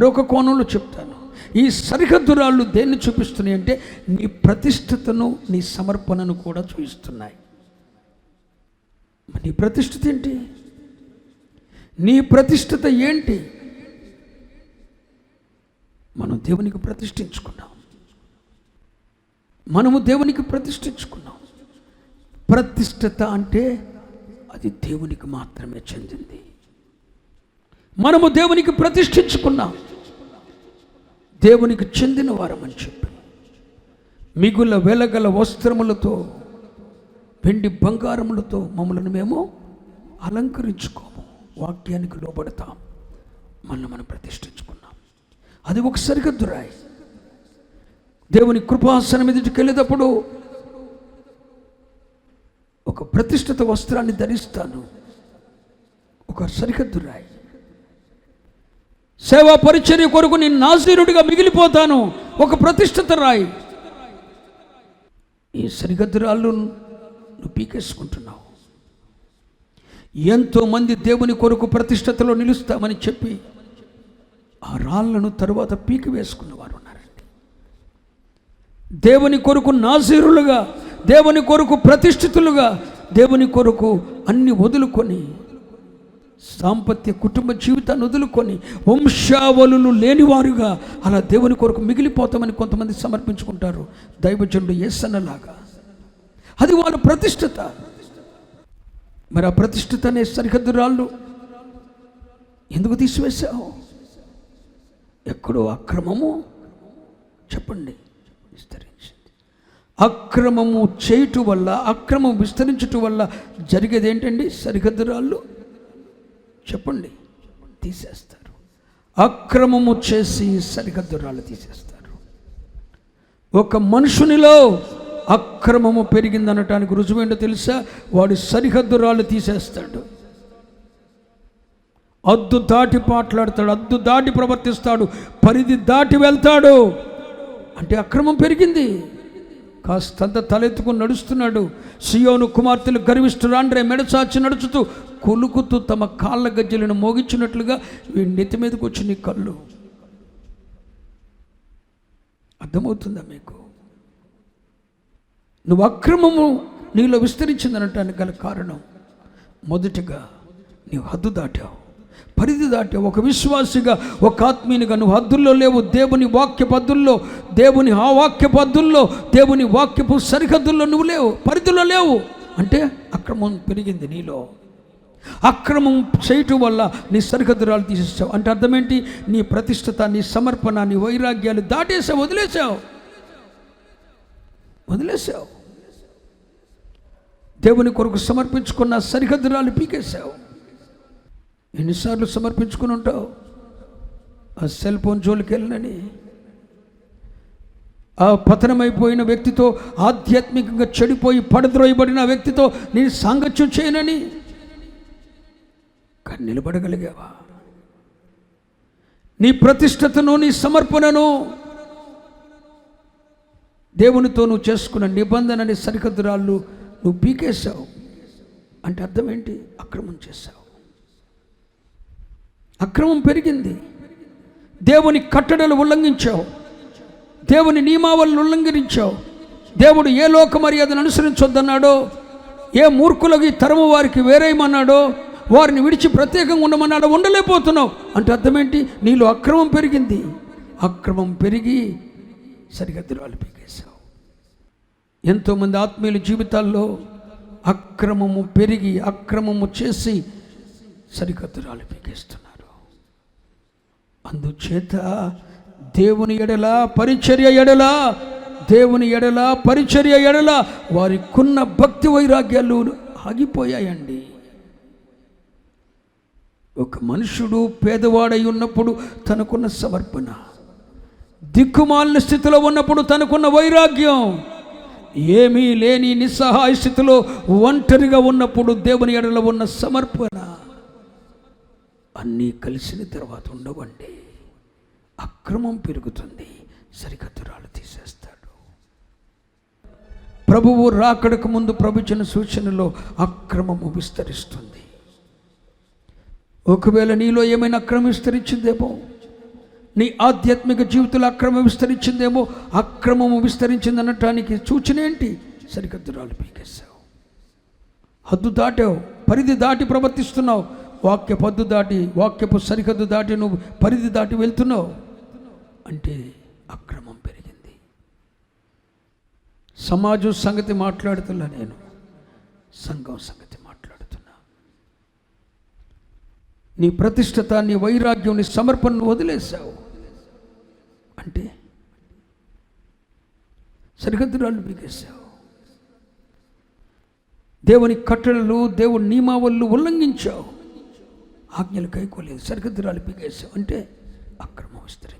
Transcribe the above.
మరొక కోణంలో చెప్తాను. ఈ సరిహద్దురాళ్ళు దేన్ని చూపిస్తున్నాయి అంటే నీ ప్రతిష్టతను నీ సమర్పణను కూడా చూపిస్తున్నాయి. నీ ప్రతిష్ఠత ఏంటి? నీ ప్రతిష్టత ఏంటి? మనం దేవునికి ప్రతిష్ఠించుకున్నాం. మనము దేవునికి ప్రతిష్ఠించుకున్నాం. ప్రతిష్టత అంటే అది దేవునికి మాత్రమే చెందింది. మనము దేవునికి ప్రతిష్ఠించుకున్నాం. దేవునికి చెందిన వారమని చెప్పి. మిగుల వెలగల వస్త్రములతో వెండి బంగారములతో మమ్మల్ని మేము అలంకరించుకోము. వాక్యానికి లోబడతాం. మనల్ని మనం ప్రతిష్ఠించుకున్నాం. అది ఒక సరిహద్దురాయి దేవుని కృపాసనం ఎదుటికి వెళ్ళేటప్పుడు ఒక ప్రతిష్ఠిత వస్త్రాన్ని ధరిస్తాను. ఒక సరిహద్దు రాయి సేవా పరిచర్య కొరకు నేను నాజీరుడిగా మిగిలిపోతాను. ఒక ప్రతిష్ఠత రాయి. ఈ సరిహద్దు నువ్వు పీకేసుకుంటున్నావు. ఎంతోమంది దేవుని కొరకు ప్రతిష్టతలో నిలుస్తామని చెప్పి ఆ రాళ్ళను తరువాత పీకి వేసుకున్న వారు ఉన్నారండి. దేవుని కొరకు నాజీరులుగా దేవుని కొరకు ప్రతిష్ఠితులుగా దేవుని కొరకు అన్ని వదులుకొని సాంపత్య కుటుంబ జీవితాన్ని వదులుకొని వంశావళులు లేనివారుగా అలా దేవుని కొరకు మిగిలిపోతామని కొంతమంది సమర్పించుకుంటారు. దైవజనుడు ఎస్సన్నలాగా అది వాళ్ళ ప్రతిష్ఠత. మరి ఆ ప్రతిష్ఠిత అనే సరిహద్దు రాళ్ళు ఎందుకు తీసివేశావు? ఎక్కడో అక్రమము? చెప్పండి. విస్తరించింది. అక్రమము చేయుట వల్ల అక్రమం విస్తరించటం వల్ల జరిగేది ఏంటండి సరిహద్దు రాళ్ళు చెప్పండి. తీసేస్తారు. అక్రమము చేసి సరిహద్దురాలు తీసేస్తారు. ఒక మనుషునిలో అక్రమము పెరిగిందనటానికి రుజువేంటో తెలుసా? వాడు సరిహద్దురాలు తీసేస్తాడు. అద్దు దాటి మాట్లాడతాడు అద్దు దాటి ప్రవర్తిస్తాడు పరిధి దాటి వెళ్తాడు. అంటే అక్రమం పెరిగింది. కాస్తంత తలెత్తుకుని నడుస్తున్నాడు. సియోను కుమార్తెలు గర్విష్ఠురాండ్రే మెడచాచి నడుచుతూ కొలుకుతూ తమ కాళ్ళ గజ్జలను మోగించినట్లుగా వీడి నెత్తి మీదకి వచ్చి నీ కళ్ళు. అర్థమవుతుందా మీకు? నువ్వు అక్రమము నీలో విస్తరించిందనటానికి గల కారణం మొదటిగా నీవు హద్దు దాటావు. పరిధి దాటావు. ఒక విశ్వాసిగా ఒక ఆత్మీయునిగా నువ్వు హద్దుల్లో లేవు. దేవుని వాక్య పద్ధుల్లో దేవుని ఆ వాక్య పద్ధుల్లో దేవుని వాక్యపు సరిహద్దుల్లో నువ్వు లేవు. పరిధిలో లేవు. అంటే అక్రమం పెరిగింది నీలో. అక్రమం చేయటం వల్ల నీ సరిహద్దురాలు తీసేసావు. అంటే అర్థమేంటి? నీ ప్రతిష్టత నీ సమర్పణ నీ వైరాగ్యాలు దాటేసావు వదిలేసావు. వదిలేసావు. దేవుని కొరకు సమర్పించుకున్న సరిహద్దురాలు పీకేశావు. ఎన్నిసార్లు సమర్పించుకుని ఉంటావు? ఆ సెల్ ఫోన్ జోలికి వెళ్ళనని. ఆ పతనమైపోయిన వ్యక్తితో ఆధ్యాత్మికంగా చెడిపోయి పడద్రోయబడిన వ్యక్తితో నేను సాంగత్యం చేయనని. కానీ నిలబడగలిగావా? నీ ప్రతిష్టతను నీ సమర్పణను దేవునితో నువ్వు చేసుకున్న నిబంధనని సరిహద్దురాళ్ళు నువ్వు పీకేశావు. అంటే అర్థం ఏంటి? అక్రమం చేశావు. అక్రమం పెరిగింది. దేవుని కట్టడలు ఉల్లంఘించావు. దేవుని నియమావళిని ఉల్లంఘించావు. దేవుడు ఏ లోక మర్యాదను అనుసరించొద్దన్నాడో ఏ మూర్ఖులకి తరము వారికి వేరేయమన్నాడో వారిని విడిచి ప్రత్యేకంగా ఉండమన్నాడు ఉండలేకపోతున్నావు. అంటే అర్థమేంటి? నీలో అక్రమం పెరిగింది. అక్రమం పెరిగి సరిహద్దురాలు పీకేశావు. ఎంతోమంది ఆత్మీయుల జీవితాల్లో అక్రమము పెరిగి అక్రమము చేసి సరికత్తురాలు పీకేస్తున్నారు. అందుచేత దేవుని ఎడల పరిచర్య ఎడల దేవుని ఎడల పరిచర్య ఎడల వారికున్న భక్తి వైరాగ్యాలు ఆగిపోయాయండి. ఒక మనుషుడు పేదవాడై ఉన్నప్పుడు తనకున్న సమర్పణ దిక్కుమాలిన స్థితిలో ఉన్నప్పుడు తనకున్న వైరాగ్యం ఏమీ లేని నిస్సహాయ స్థితిలో ఒంటరిగా ఉన్నప్పుడు దేవుని ఎడలో ఉన్న సమర్పణ అన్నీ కలిసిన తర్వాత ఉండవండి. అక్రమం పెరుగుతుంది. సరికత్తురాలు తీసేస్తాడు. ప్రభువు రాకడకు ముందు ప్రభుచిన సూచనలో అక్రమము విస్తరిస్తుంది. ఒకవేళ నీలో ఏమైనా అక్రమం విస్తరించిందేమో నీ ఆధ్యాత్మిక జీవితంలో అక్రమం విస్తరించిందేమో అక్రమము విస్తరించింది అనటానికి సూచన ఏంటి? సరిహద్దురాలు పీకేశావు. హద్దు దాటావు పరిధి దాటి ప్రవర్తిస్తున్నావు. వాక్య పద్దు దాటి వాక్యపు సరిహద్దు దాటి నువ్వు పరిధి దాటి వెళ్తున్నావు. అంటే అక్రమం పెరిగింది. సమాజం సంగతి మాట్లాడుతున్నా నేను. సంఘం సంగతి మాట్లాడుతున్నా నీ ప్రతిష్టత నీ వైరాగ్యం నీ సమర్పణను వదిలేశావు. అంటే సరిహద్దురాలు బిగేశావు దేవుని కట్టడలు దేవుని నియమావళులు ఉల్లంఘించావు. ఆజ్ఞలు కైకోలేదు సరిహద్దురాలు బిగేశావు అంటే అక్రమం విస్తరించింది